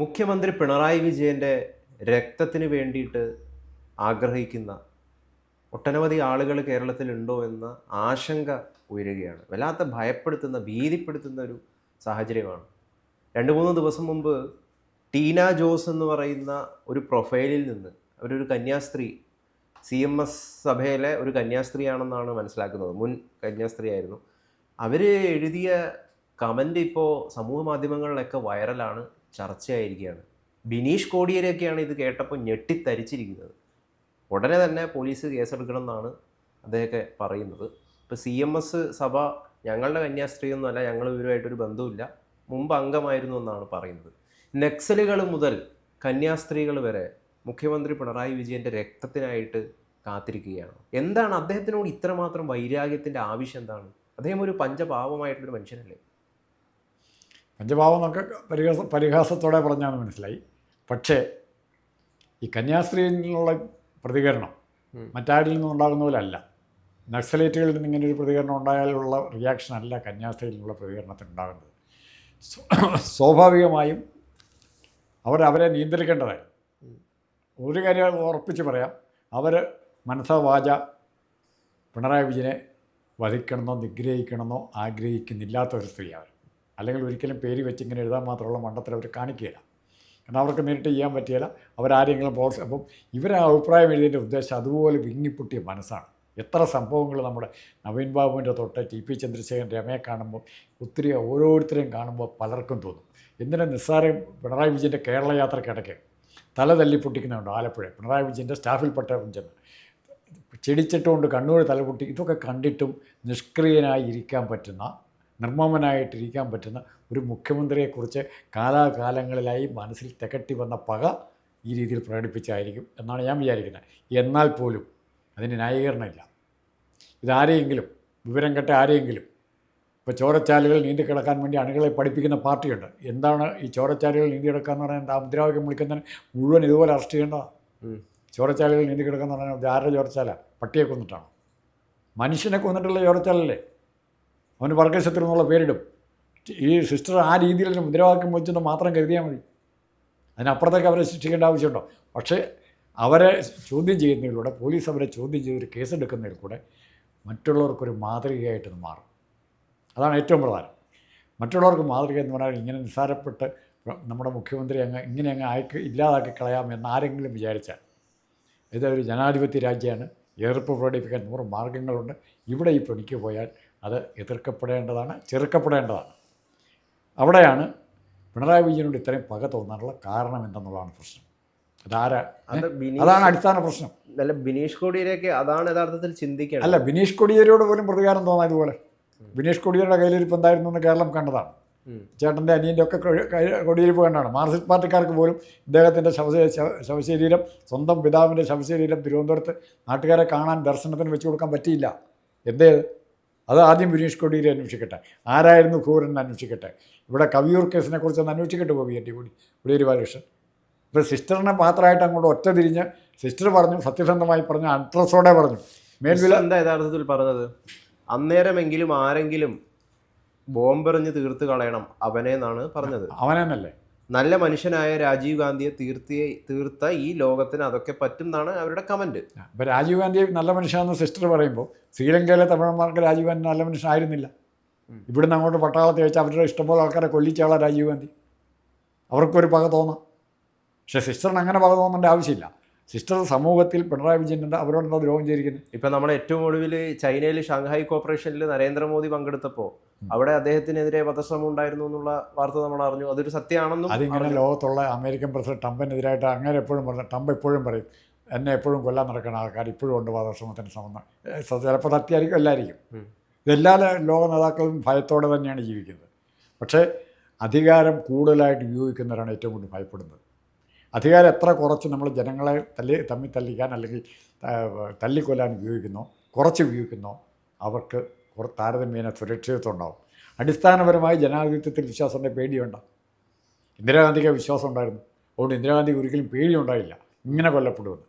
മുഖ്യമന്ത്രി പിണറായി വിജയന്റെ രക്തത്തിന് വേണ്ടിയിട്ട് ആഗ്രഹിക്കുന്ന ഒട്ടനവധി ആളുകൾ കേരളത്തിലുണ്ടോ എന്ന ആശങ്ക ഉയരുകയാണ്. വല്ലാത്ത ഭയപ്പെടുത്തുന്ന ഭീതിപ്പെടുത്തുന്ന ഒരു സാഹചര്യമാണ്. രണ്ട് മൂന്ന് ദിവസം മുമ്പ് ടീന ജോസ് എന്ന് പറയുന്ന ഒരു പ്രൊഫൈലിൽ നിന്ന് അവരൊരു കന്യാസ്ത്രീ സി എം എസ് സഭയിലെ ഒരു കന്യാസ്ത്രീയാണെന്നാണ് മനസ്സിലാക്കുന്നത്. മുൻ കന്യാസ്ത്രീ ആയിരുന്നു അവർ എഴുതിയ കമന്റ് ഇപ്പോൾ സമൂഹ മാധ്യമങ്ങളിലൊക്കെ വൈറലാണ്. ചർച്ചയായിരിക്കുകയാണ്. ബിനീഷ് കോടിയേരിയൊക്കെയാണ് ഇത് കേട്ടപ്പോൾ ഞെട്ടിത്തരിച്ചിരിക്കുന്നത്. ഉടനെ തന്നെ പോലീസ് കേസെടുക്കണം എന്നാണ് അദ്ദേഹമൊക്കെ പറയുന്നത്. ഇപ്പോൾ സി എം എസ് സഭ ഞങ്ങളുടെ കന്യാസ്ത്രീയൊന്നുമല്ല ഞങ്ങൾ ഇവരുമായിട്ടൊരു ബന്ധമില്ല മുമ്പ് അംഗമായിരുന്നു എന്നാണ് പറയുന്നത്. നക്സലുകൾ മുതൽ കന്യാസ്ത്രീകൾ വരെ മുഖ്യമന്ത്രി പിണറായി വിജയന്റെ രക്തത്തിനായിട്ട് കാത്തിരിക്കുകയാണ്. എന്താണ് അദ്ദേഹത്തിനോട് ഇത്രമാത്രം വൈരാഗ്യത്തിന്റെ ആവശ്യം എന്താണ്? അദ്ദേഹം ഒരു പഞ്ചപാവമായിട്ടുള്ളൊരു മനുഷ്യനല്ലേ? പഞ്ചഭാവം എന്നൊക്കെ പരിഹാസ പരിഹാസത്തോടെ പറഞ്ഞാണ് മനസ്സിലായി. പക്ഷേ ഈ കന്യാസ്ത്രീയിലുള്ള പ്രതികരണം. മറ്റാരിൽ നിന്നും ഉണ്ടാകുന്ന പോലെ അല്ല. നക്സലേറ്റുകളിൽ നിന്ന് ഇങ്ങനെ ഒരു പ്രതികരണം ഉണ്ടായാലുള്ള റിയാക്ഷൻ അല്ല കന്യാസ്ത്രീയിൽ നിന്നുള്ള പ്രതികരണത്തിന് ഉണ്ടാകുന്നത്. സ്വാഭാവികമായും അവർ അവരെ നിയന്ത്രിക്കേണ്ടതായി ഒരു കാര്യം ഉറപ്പിച്ച് പറയാം. അവർ മനസ്സാ വാച പിണറായി വിജയനെ വധിക്കണമെന്നോ നിഗ്രഹിക്കണമെന്നോ ആഗ്രഹിക്കുന്നില്ലാത്ത ഒരു സ്ത്രീയാണ് അല്ലെങ്കിൽ ഒരിക്കലും പേര് വെച്ച് ഇങ്ങനെ എഴുതാൻ മാത്രമുള്ള മണ്ടത്തിൽ അവർ കാണിക്കുകയില്ല. കാരണം അവർക്ക് നേരിട്ട് ചെയ്യാൻ പറ്റിയില്ല. അവരാരെങ്കിലും പ്രോത്സാഹം അപ്പം ഇവരെ അഭിപ്രായം എഴുതിയതിന്റെ ഉദ്ദേശം അതുപോലെ വിങ്ങിപ്പൊട്ടിയ മനസ്സാണ്. എത്ര സംഭവങ്ങൾ നമ്മുടെ നവീൻ ബാബുവിന്റെ തൊട്ട് ടി പി ചന്ദ്രശേഖരൻ രമയെ കാണുമ്പോൾ ഒത്തിരി ഓരോരുത്തരെയും കാണുമ്പോൾ പലർക്കും തോന്നും. എന്തിനാ നിസ്സാരം പിണറായി വിജയന്റെ കേരള യാത്രക്കിടയ്ക്ക് തല തല്ലി പൊട്ടിക്കുന്നുണ്ട് ആലപ്പുഴ. പിണറായി വിജയന്റെ സ്റ്റാഫിൽപ്പെട്ട ചെന്ന് ചെടിച്ചിട്ടുകൊണ്ട് കണ്ണൂർ തലപൊട്ടി ഇതൊക്കെ കണ്ടിട്ടും നിഷ്ക്രിയനായി ഇരിക്കാൻ പറ്റുന്ന നിർമ്മമനായിട്ടിരിക്കാൻ പറ്റുന്ന ഒരു മുഖ്യമന്ത്രിയെക്കുറിച്ച് കാലാകാലങ്ങളിലായി മനസ്സിൽ തികട്ടി വന്ന പക ഈ രീതിയിൽ പ്രകടിപ്പിച്ചായിരിക്കും എന്നാണ് ഞാൻ വിചാരിക്കുന്നത്. എന്നാൽ പോലും അതിന് ന്യായീകരണമില്ല. ഇതാരെയെങ്കിലും വിവരം കെട്ട ആരെയെങ്കിലും ഇപ്പോൾ ചോരച്ചാലുകൾ നീന്തി കിടക്കാൻ വേണ്ടി അണികളെ പഠിപ്പിക്കുന്ന പാർട്ടിയുണ്ട്. എന്താണ് ഈ ചോരച്ചാലുകൾ നീന്തി കിടക്കുക എന്ന് പറയുന്നത് എന്താ മുദ്രാവാക്യം വിളിക്കുന്നതിന് മുഴുവൻ ഇതുപോലെ അറസ്റ്റ് ചെയ്യേണ്ടതാണ്. ചോരച്ചാലുകൾ നീന്തി കിടക്കുന്ന പറഞ്ഞാൽ ഇത് ആരുടെ ചോരച്ചാല? പട്ടിയെ കൊന്നിട്ടാണ്? മനുഷ്യനെ കൊന്നിട്ടുള്ള ചോരച്ചാലല്ലേ? അവന് വർഗശത്രു എന്നുള്ള പേരിടും. ഈ സിസ്റ്റർ ആ രീതിയിൽ മുദ്രാവാക്യം വെച്ചെന്ന് മാത്രം കരുതിയാൽ മതി. അതിനപ്പുറത്തേക്ക് അവരെ ശിക്ഷിക്കേണ്ട ആവശ്യമുണ്ടോ? പക്ഷേ അവരെ ചോദ്യം ചെയ്യുന്നതിലൂടെ പോലീസ് അവരെ ചോദ്യം ചെയ്തൊരു കേസെടുക്കുന്നതിൽ കൂടെ മറ്റുള്ളവർക്കൊരു മാതൃകയായിട്ട് ഇത് മാറും. അതാണ് ഏറ്റവും പ്രധാനം. മറ്റുള്ളവർക്ക് മാതൃക എന്ന് പറഞ്ഞാൽ ഇങ്ങനെ നിസ്സാരപ്പെട്ട് നമ്മുടെ മുഖ്യമന്ത്രി അങ്ങ് ഇങ്ങനെ അങ്ങ് അയക്ക് ഇല്ലാതാക്കി കളയാം എന്ന് ആരെങ്കിലും വിചാരിച്ചാൽ ഇതൊരു ജനാധിപത്യ രാജ്യമാണ്. എതിർപ്പ് പ്രകടിപ്പിക്കാൻ നൂറ് മാർഗങ്ങളുണ്ട് ഇവിടെ ഈ പണിക്ക് പോയാൽ അത് എതിർക്കപ്പെടേണ്ടതാണ് ചെറുക്കപ്പെടേണ്ടതാണ്. അവിടെയാണ് പിണറായി വിജയനോട് ഇത്രയും പക തോന്നാനുള്ള കാരണം എന്തെന്നുള്ളതാണ് പ്രശ്നം. അതാരാ? അത് അതാണ് അടിസ്ഥാന പ്രശ്നം. അല്ല ബിനീഷ് കോടിയേരൊക്കെ അതാണ് യഥാർത്ഥത്തിൽ ചിന്തിക്കുക അല്ല ബിനീഷ് കോടിയേരിയോട് പോലും പ്രതികാരം തോന്നാം ഇതുപോലെ. ബിനീഷ് കൊടിയേരിയുടെ കയ്യിലിരിപ്പ് എന്തായിരുന്നു എന്ന് കേരളം കണ്ടതാണ്. ചേട്ടന്റെ അനിയന്റെ ഒക്കെ കൊടിയിരിപ്പ് കണ്ടാണ് മാർക്സിസ്റ്റ് പാർട്ടിക്കാർക്ക് പോലും ഇദ്ദേഹത്തിന്റെ ശവ- ശവശരീരം സ്വന്തം പിതാവിന്റെ ശവശരീരം തിരുവനന്തപുരത്ത് നാട്ടുകാരെ കാണാൻ ദർശനത്തിന് വെച്ച് കൊടുക്കാൻ പറ്റിയില്ല. എന്തേ അത് ആദ്യം ബിനീഷ് കോടിയിൽ അന്വേഷിക്കട്ടെ. ആരായിരുന്നു ക്രൂരൻ അന്വേഷിക്കട്ടെ? ഇവിടെ കവിയൂർ കേസിനെ കുറിച്ച് ഒന്ന് അന്വേഷിക്കട്ടെ പോയി എന്റെ കൂടി കൊടിയേരി ബാലകൃഷ്ണൻ. ഇപ്പോൾ സിസ്റ്ററിനെ മാത്രമായിട്ട് അങ്ങോട്ട് ഒറ്റ തിരിഞ്ഞ് സിസ്റ്റർ പറഞ്ഞു സത്യസന്ധമായി പറഞ്ഞു അഡ്രസ്സോടെ പറഞ്ഞു. മേൽവില എന്താ യഥാർത്ഥത്തിൽ പറഞ്ഞത്? അന്നേരമെങ്കിലും ആരെങ്കിലും ബോംബെറിഞ്ഞ് തീർത്ത് കളയണം അവനെന്നാണ് പറഞ്ഞത്. അവനെന്നല്ലേ? നല്ല മനുഷ്യനായ രാജീവ് ഗാന്ധിയെ തീർത്തിയെ തീർത്ത ഈ ലോകത്തിന് അതൊക്കെ പറ്റും എന്നാണ് അവരുടെ കമന്റ്. അപ്പോൾ രാജീവ് ഗാന്ധി നല്ല മനുഷ്യനെന്ന് സിസ്റ്റർ പറയുമ്പോൾ ശ്രീലങ്കയിലെ തമിഴന്മാർക്ക് രാജീവ് ഗാന്ധി നല്ല മനുഷ്യനായിരുന്നില്ല. ഇവിടുന്ന് അങ്ങോട്ട് പട്ടാളത്തിൽ വെച്ച് അവരുടെ ഇഷ്ടംപോലെ ആൾക്കാരെ കൊല്ലിച്ചാളാണ് രാജീവ് ഗാന്ധി. അവർക്കൊരു പക തോന്നാം. പക്ഷേ സിസ്റ്ററിന് അങ്ങനെ പക തോന്നേണ്ട ആവശ്യമില്ല. സിസ്റ്റർ സമൂഹത്തിൽ പിണറായി വിജയൻ അവരോടെന്താ ദ്രോഹം ചെയ്തിരിക്കുന്നത് ഇപ്പം നമ്മുടെ ഏറ്റവും ഒടുവിൽ ചൈനയിൽ ഷാങ്ഹായ് കോർപ്പറേഷനിൽ നരേന്ദ്രമോദി പങ്കെടുത്തപ്പോൾ അവിടെ അദ്ദേഹത്തിനെതിരെ വധശ്രമം ഉണ്ടായിരുന്നു എന്നുള്ള വാർത്ത നമ്മൾ അറിഞ്ഞു. അതൊരു സത്യമാണെന്നും അതിങ്ങനെ ലോകത്തുള്ള അമേരിക്കൻ പ്രസിഡന്റ് ട്രംപിനെതിരായിട്ട് അങ്ങനെ എപ്പോഴും പറഞ്ഞു ട്രംപ് എപ്പോഴും പറയും എന്നെ എപ്പോഴും കൊല്ലാൻ നടക്കുന്ന ആൾക്കാർ ഇപ്പോഴും ഉണ്ട് വധശ്രമത്തിന് സംബന്ധം. ചിലപ്പോൾ സത്യമായിരിക്കും എല്ലായിരിക്കും ഇതെല്ലാ ലോക നേതാക്കളും ഭയത്തോടെ തന്നെയാണ് ജീവിക്കുന്നത്. പക്ഷേ അധികാരം കൂടുതലായിട്ട് ഉപയോഗിക്കുന്നവരാണ് ഏറ്റവും കൂടുതൽ ഭയപ്പെടുന്നത്. അധികാരം എത്ര കുറച്ച് നമ്മൾ ജനങ്ങളെ തല്ലി തമ്മിൽ തല്ലിക്കാൻ അല്ലെങ്കിൽ തല്ലിക്കൊല്ലാൻ ഉപയോഗിക്കുന്നോ കുറച്ച് ഉപയോഗിക്കുന്നോ അവർക്ക് കുറ താരതമ്യേന സുരക്ഷിതത്വം ഉണ്ടാവും. അടിസ്ഥാനപരമായി ജനാധിപത്യത്തിൽ വിശ്വാസത്തിന്റെ പേടിയുണ്ട് ഇന്ദിരാഗാന്ധിക്ക് വിശ്വാസം ഉണ്ടായിരുന്നു. അതുകൊണ്ട് ഇന്ദിരാഗാന്ധിക്ക് ഒരിക്കലും പേടി ഉണ്ടായില്ല. ഇങ്ങനെ കൊല്ലപ്പെടുമെന്ന്.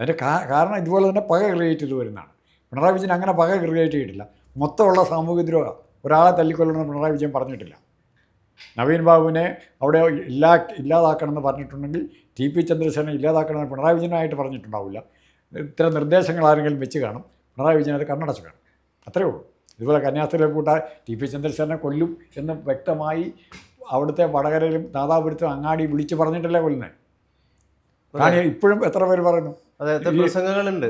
അതിന്റെ കാരണം ഇതുപോലെ തന്നെ പക ക്രിയേറ്റ് ചെയ്ത് വരുന്നതാണ്. പിണറായി വിജയൻ അങ്ങനെ പക ക്രിയേറ്റ് ചെയ്തിട്ടില്ല. മൊത്തമുള്ള സാമൂഹിക ദ്രോഹം. ഒരാളെ തല്ലിക്കൊല്ലണമെന്ന് പിണറായി വിജയൻ പറഞ്ഞിട്ടില്ല. നവീൻ ബാബുവിനെ അവിടെ ഇല്ലാ ഇല്ലാതാക്കണമെന്ന് പറഞ്ഞിട്ടുണ്ടെങ്കിൽ ടി പി ചന്ദ്രസേന ഇല്ലാതാക്കണമെന്ന് പിണറായി വിജയനായിട്ട് പറഞ്ഞിട്ടുണ്ടാവില്ല. ഇത്തരം നിർദ്ദേശങ്ങൾ ആരെങ്കിലും വെച്ച് കാണും പിണറായി വിജയൻ അത് കണ്ണടച്ച് കാണും. അത്രയേ ഉള്ളൂ. ഇതുപോലെ കന്യാസ്ത്രീയെ കൂട്ട ടി പി ചന്ദ്രസേനെ കൊല്ലും എന്ന് വ്യക്തമായി അവിടുത്തെ വടകരയിലും നാദാപുരത്തും അങ്ങാടി വിളിച്ച് പറഞ്ഞിട്ടല്ലേ കൊല്ലുന്നത് കാരണം ഇപ്പോഴും എത്ര പേര് പറയുന്നു? പ്രസംഗങ്ങളുണ്ട്.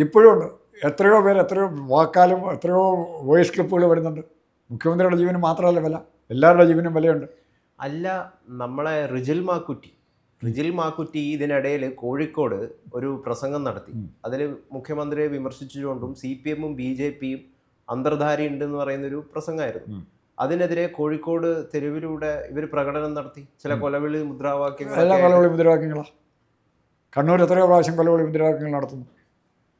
ഇപ്പോഴും ഉണ്ട്. എത്രയോ പേര് എത്രയോ വാക്കാലും എത്രയോ വോയിസ് ക്ലിപ്പുകൾ വരുന്നുണ്ട്. മുഖ്യമന്ത്രിയുടെ ജീവന് മാത്രമല്ല വില. എല്ലാവരുടെ ജീവനും വിലയുണ്ട്. അല്ല നമ്മളെ റിജിൽ മാക്കുറ്റി. റിജിൽ മാക്കുറ്റി ഇതിനിടയിൽ കോഴിക്കോട് ഒരു പ്രസംഗം നടത്തി. അതിൽ മുഖ്യമന്ത്രിയെ വിമർശിച്ചുകൊണ്ടും സി പി എമ്മും ബി ജെ പിയും അന്തർധാരി ഉണ്ടെന്ന് പറയുന്ന ഒരു പ്രസംഗമായിരുന്നു അതിനെതിരെ കോഴിക്കോട് തെരുവിലൂടെ ഇവർ പ്രകടനം നടത്തി. ചില കൊലവിളി എല്ലാ മുദ്രാവാക്യങ്ങൾ കൊലവിളി മുദ്രാവാക്യങ്ങളാണ് കണ്ണൂർ എത്രയോ പ്രാവശ്യം കൊലവിളി മുദ്രാവാക്യങ്ങൾ നടത്തുന്നു.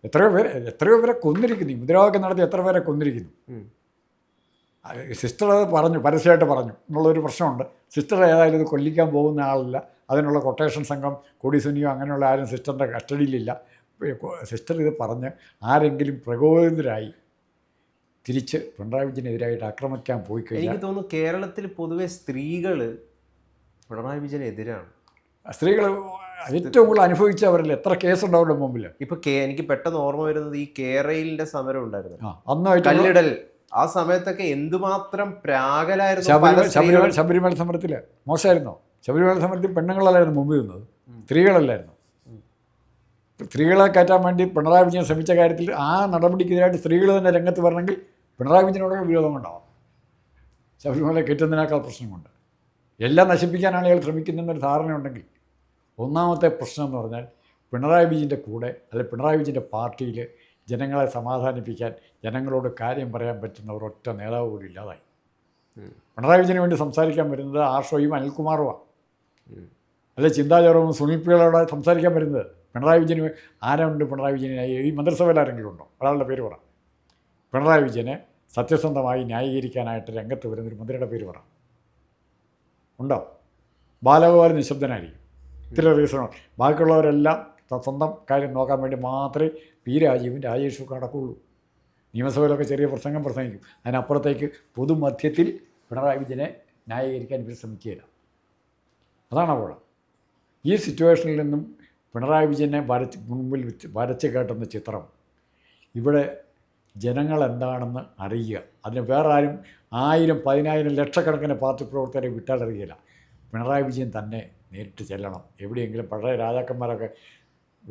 എത്രയോ പേര് എത്രയോ പേരെ കൊന്നിരിക്കുന്നു. മുദ്രാവാക്യം നടത്തി എത്ര പേരെ കൊന്നിരിക്കുന്നു? സിസ്റ്റർ അത് പറഞ്ഞു പരസ്യമായിട്ട് പറഞ്ഞു. എന്നുള്ളൊരു പ്രശ്നമുണ്ട്. സിസ്റ്റർ ഏതായാലും ഇത് കൊല്ലിക്കാൻ പോകുന്ന ആളല്ല. അതിനുള്ള കൊട്ടേഷൻ സംഘം കൊടിസുനിയോ അങ്ങനെയുള്ള ആരും സിസ്റ്ററിന്റെ കസ്റ്റഡിയിലില്ല. സിസ്റ്റർ ഇത് പറഞ്ഞ് ആരെങ്കിലും പ്രകോപിതരായി തിരിച്ച് പിണറായി വിജയനെതിരായിട്ട് ആക്രമിക്കാൻ പോയി കഴിഞ്ഞാൽ എനിക്ക് തോന്നുന്നു കേരളത്തിൽ പൊതുവെ സ്ത്രീകൾ പിണറായി വിജയനെതിരാണ്. സ്ത്രീകൾ ഏറ്റവും കൂടുതൽ അനുഭവിച്ചവരല്ല എത്ര കേസുണ്ട് അവരുടെ മുമ്പിൽ ഇപ്പൊ എനിക്ക് പെട്ടെന്ന് ഓർമ്മ വരുന്നത് ഈ കേരളിന്റെ സമരം ഉണ്ടായിരുന്നു. അന്നായിട്ട് കല്ലിടൽ. ആ സമയത്തൊക്കെ എന്തുമാത്രം പ്രാഗലായിരുന്നു ശബരിമല. ശബരിമല സമരത്തിൽ മോശമായിരുന്നോ. ശബരിമല സമരത്തിൽ പെണ്ണുങ്ങളല്ലായിരുന്നു മുമ്പ് നിന്നത് സ്ത്രീകളല്ലായിരുന്നു. സ്ത്രീകളെ കയറ്റാൻ വേണ്ടി പിണറായി വിജയൻ ശ്രമിച്ച കാര്യത്തിൽ ആ നടപടിക്കെതിരായിട്ട് സ്ത്രീകൾ തന്നെ രംഗത്ത് വരണമെങ്കിൽ പിണറായി വിജയനോടുള്ള വിരോധം ഉണ്ടാവും ശബരിമല കയറ്റുന്നതിനേക്കാൾ പ്രശ്നമുണ്ട് എല്ലാം നശിപ്പിക്കാനാണ് ഇയാൾ ശ്രമിക്കുന്നതെന്നൊരു ധാരണയുണ്ടെങ്കിൽ ഒന്നാമത്തെ പ്രശ്നം എന്ന് പറഞ്ഞാൽ പിണറായി വിജയന്റെ കൂടെ അല്ലെ പിണറായി വിജയന്റെ പാർട്ടിയിൽ ജനങ്ങളെ സമാധാനിപ്പിക്കാൻ ജനങ്ങളോട് കാര്യം പറയാൻ പറ്റുന്ന ഒരൊറ്റ നേതാവ് പോലും ഇല്ലാതായി. പിണറായി വിജയന് വേണ്ടി സംസാരിക്കാൻ വരുന്നത് ആർഷോയും അനിൽകുമാറുമാണ്. അല്ല ചിന്താചാരവും സുനിൽ പിള്ളയോടെ സംസാരിക്കാൻ വരുന്നത് പിണറായി വിജയന് ആരുണ്ട് പിണറായി വിജയനായി ഈ മന്ത്രിസഭയിൽ ആരെങ്കിലും ഉണ്ടോ? ഒരാളുടെ പേര് പറ. പിണറായി വിജയനെ സത്യസന്ധമായി ന്യായീകരിക്കാനായിട്ട് രംഗത്ത് വരുന്നൊരു മന്ത്രിയുടെ പേര് പറ. ഉണ്ടോ? ബാലഗോപാൽ നിശബ്ദനായിരിക്കും. ഇത്തിരി റീസണോ ബാക്കിയുള്ളവരെല്ലാം സ്വന്തം കാര്യം നോക്കാൻ വേണ്ടി മാത്രമേ പി രാജീവും രാജേഷും കടക്കുള്ളൂ നിയമസഭയിലൊക്കെ ചെറിയ പ്രസംഗം പ്രസംഗിക്കും. അതിനപ്പുറത്തേക്ക് പൊതുമധ്യത്തിൽ പിണറായി വിജയനെ ന്യായീകരിക്കാൻ ഇവർ ശ്രമിക്കുകയില്ല അതാണ് അപ്പോൾ ഈ സിറ്റുവേഷനിൽ നിന്നും പിണറായി വിജയനെ വരച്ച് മുമ്പിൽ വെച്ച് വരച്ച് കേട്ടുന്ന ചിത്രം. ഇവിടെ ജനങ്ങൾ എന്താണെന്ന് അറിയുക. അതിന് വേറെ ആരും ആയിരം പതിനായിരം ലക്ഷക്കണക്കിന് പാർട്ടി പ്രവർത്തകരെ വിട്ടാലറിയില്ല പിണറായി വിജയൻ തന്നെ നേരിട്ട് ചെല്ലണം. എവിടെയെങ്കിലും പഴയ രാജാക്കന്മാരൊക്കെ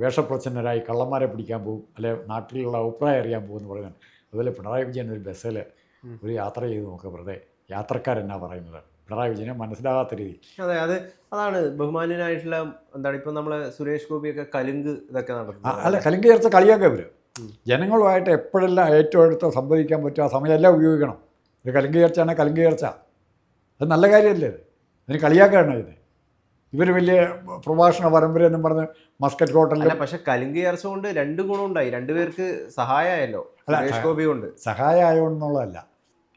വേഷപ്രച്ഛന്നരായി കള്ളന്മാരെ പിടിക്കാൻ പോകും അല്ലെ നാട്ടിലുള്ള അഭിപ്രായം അറിയാൻ പോകും എന്ന് പറയുന്നത്. അതുപോലെ പിണറായി വിജയൻ ഒരു ബസ്സിൽ ഒരു യാത്ര ചെയ്ത് നോക്കുക വെറുതെ. യാത്രക്കാരെന്നാ പറയുന്നത്? പിണറായി വിജയനെ മനസ്സിലാകാത്ത രീതി അതെ അത് അതാണ് ബഹുമാനായിട്ടുള്ള എന്താണ് ഇപ്പം നമ്മൾ സുരേഷ് ഗോപിയൊക്കെ കലുങ്ക് ഇതൊക്കെ നടത്തും നടത്തുന്നത് അല്ല കലിങ്ക് ചേർത്ത് കളിയാക്കുക ഇവർ ജനങ്ങളുമായിട്ട് എപ്പോഴെല്ലാം ഏറ്റവും അടുത്ത് സംവദിക്കാൻ പറ്റുക ആ സമയമെല്ലാം ഉപയോഗിക്കണം. ഇത് കലിങ്ക് ചേർച്ചയാണ് കലിങ്ക് ചേർച്ച. അത് നല്ല കാര്യമല്ലേ ഇത്? ഇതിന് കളിയാക്കുകയാണ് ഇത്. ഇവർ വലിയ പ്രഭാഷണ പരമ്പര എന്നും പറഞ്ഞ് മസ്കറ്റ് ഹോട്ടലിൽ പക്ഷെ കലിംഗി ചേർച്ച കൊണ്ട് രണ്ട് ഗുണമുണ്ടായി രണ്ടുപേർക്ക് സഹായമായല്ലോ സുരേഷ് ഗോപി കൊണ്ട് സഹായമായോന്നുള്ളതല്ല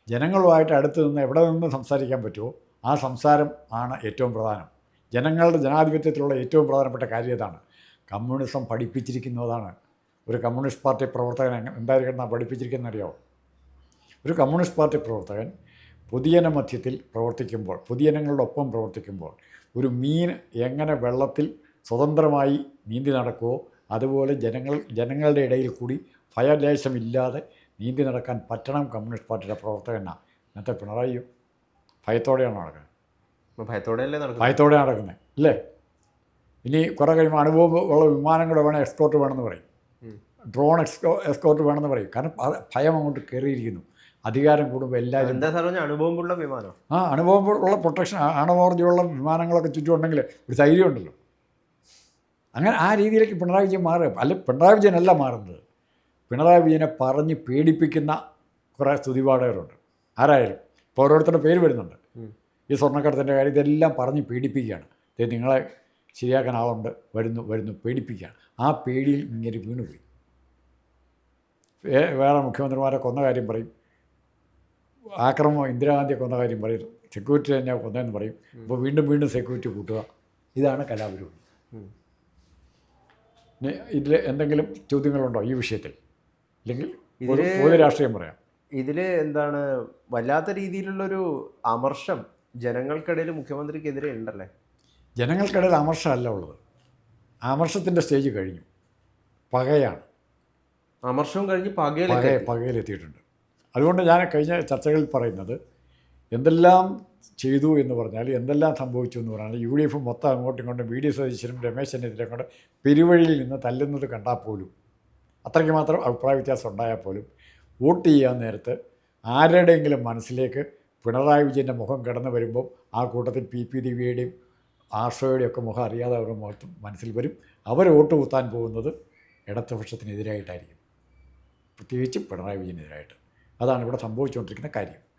ജനങ്ങളുമായിട്ട് അടുത്ത് നിന്ന് എവിടെ നിന്ന് സംസാരിക്കാൻ പറ്റുമോ ആ സംസാരം ആണ് ഏറ്റവും പ്രധാനം. ജനങ്ങളുടെ ജനാധിപത്യത്തിലുള്ള ഏറ്റവും പ്രധാനപ്പെട്ട കാര്യം ഇതാണ് കമ്മ്യൂണിസം പഠിപ്പിച്ചിരിക്കുന്നതാണ്. ഒരു കമ്മ്യൂണിസ്റ്റ് പാർട്ടി പ്രവർത്തകൻ എന്തായിരിക്കണം പഠിപ്പിച്ചിരിക്കുന്ന അറിയാമോ ഒരു കമ്മ്യൂണിസ്റ്റ് പാർട്ടി പ്രവർത്തകൻ പൊതുജന മധ്യത്തിൽ പ്രവർത്തിക്കുമ്പോൾ പൊതുജനങ്ങളുടെ ഒപ്പം പ്രവർത്തിക്കുമ്പോൾ ഒരു മീൻ എങ്ങനെ വെള്ളത്തിൽ സ്വതന്ത്രമായി നീന്തി നടക്കുമോ അതുപോലെ ജനങ്ങൾ ജനങ്ങളുടെ ഇടയിൽ കൂടി ഭയലേശമില്ലാതെ നീന്തി നടക്കാൻ പറ്റണം കമ്മ്യൂണിസ്റ്റ് പാർട്ടിയുടെ പ്രവർത്തകനാണ് ഇന്നത്തെ പിണറായിയോ ഭയത്തോടെയാണ് നടക്കുന്നത്. ഭയത്തോടെയല്ലേ നടക്കുന്നത്? ഭയത്തോടെ നടക്കുന്നത്. അല്ലേ? ഇനി കുറേ കഴിയുമ്പോൾ അനുഭവം ഉള്ള വിമാനങ്ങൾ വേണം എക്സ്പോർട്ട് വേണമെന്ന് പറയും. ഡ്രോൺ എക്സ്കോ എക്സ്പോർട്ട് വേണമെന്ന് പറയും. കാരണം ഭയം അങ്ങോട്ട് കയറിയിരിക്കുന്നു അധികാരം കൂടുമ്പോൾ എല്ലാവരും എന്താ സാർ അനുഭവമുള്ള വിമാനം. ആ അനുഭവം ഉള്ള പ്രൊട്ടക്ഷൻ ആണവോർജമുള്ള വിമാനങ്ങളൊക്കെ ചുറ്റുമുണ്ടെങ്കിൽ ഒരു ധൈര്യം ഉണ്ടല്ലോ. അങ്ങനെ ആ രീതിയിലേക്ക് പിണറായി വിജയൻ മാറുക അല്ല പിണറായി വിജയനല്ല മാറുന്നത്. പിണറായി വിജയനെ പറഞ്ഞ് പേടിപ്പിക്കുന്ന കുറേ സ്തുതിപാഠകരുണ്ട്. ആരായാലും. ഇപ്പോൾ ഓരോരുത്തരുടെ പേര് വരുന്നുണ്ട്. ഈ സ്വർണക്കടത്തിന്റെ കാര്യം ഇതെല്ലാം പറഞ്ഞ് പേടിപ്പിക്കുകയാണ്. ഇത് നിങ്ങളെ ശരിയാക്കാൻ ആളുണ്ട് വരുന്നു വരുന്നു പേടിപ്പിക്കുകയാണ്. ആ പേടിയിൽ ഇങ്ങനെ വീണുപോയി. വേറെ മുഖ്യമന്ത്രിമാരെ കൊന്ന കാര്യം പറയും. ആക്രമണം ഇന്ദിരാഗാന്ധിയെ കൊന്ന കാര്യം പറയും. സെക്യൂരിറ്റി തന്നെ കൊന്നതെന്ന് പറയും. അപ്പോൾ വീണ്ടും വീണ്ടും സെക്യൂരിറ്റി കൂട്ടുക. ഇതാണ് കലാപരിപാടി. ഇതിൽ എന്തെങ്കിലും ചോദ്യങ്ങളുണ്ടോ ഈ വിഷയത്തിൽ? അല്ലെങ്കിൽ പൊതു രാഷ്ട്രീയം പറയാം. ഇതിൽ എന്താണ് വല്ലാത്ത രീതിയിലുള്ളൊരു അമർഷം ജനങ്ങൾക്കിടയിൽ മുഖ്യമന്ത്രിക്കെതിരെ ഉണ്ടല്ലേ? ജനങ്ങൾക്കിടയിൽ അമർഷമല്ല ഉള്ളത്. അമർഷത്തിന്റെ സ്റ്റേജ് കഴിഞ്ഞു. പകയാണ്. അമർഷവും കഴിഞ്ഞ് പകയിൽ പകയിലെത്തിയിട്ടുണ്ട്. അതുകൊണ്ട് ഞാൻ കഴിഞ്ഞ ചർച്ചകളിൽ പറയുന്നത് എന്തെല്ലാം ചെയ്തു എന്ന് പറഞ്ഞാൽ എന്തെല്ലാം സംഭവിച്ചു എന്ന് പറഞ്ഞാൽ യു ഡി എഫ് മൊത്തം അങ്ങോട്ടും ഇങ്ങോട്ടും വി ഡി സതീശനും രമേശ് ചെന്നിത്തല കൊണ്ട് പെരുവഴിയിൽ നിന്ന് തല്ലുന്നത് കണ്ടാൽ പോലും അത്രയ്ക്ക് മാത്രം അഭിപ്രായ വ്യത്യാസം ഉണ്ടായാൽ പോലും വോട്ട് ചെയ്യാൻ നേരത്ത് ആരുടെയെങ്കിലും മനസ്സിലേക്ക് പിണറായി വിജയന്റെ മുഖം കടന്നു വരുമ്പോൾ ആ കൂട്ടത്തിൽ പി. പി. ദിവ്യയുടെയും ആർഷോയുടെയും ഒക്കെ മുഖം അറിയാതെ അവരുടെ മുഖത്ത് മനസ്സിൽ വരും. അവർ വോട്ട് കുത്താൻ പോകുന്നത് ഇടതുപക്ഷത്തിനെതിരായിട്ടായിരിക്കും. പ്രത്യേകിച്ച് പിണറായി വിജയനെതിരായിട്ട്. അതാണ് ഇവിടെ സംഭവിച്ചുകൊണ്ടിരിക്കുന്ന കാര്യം.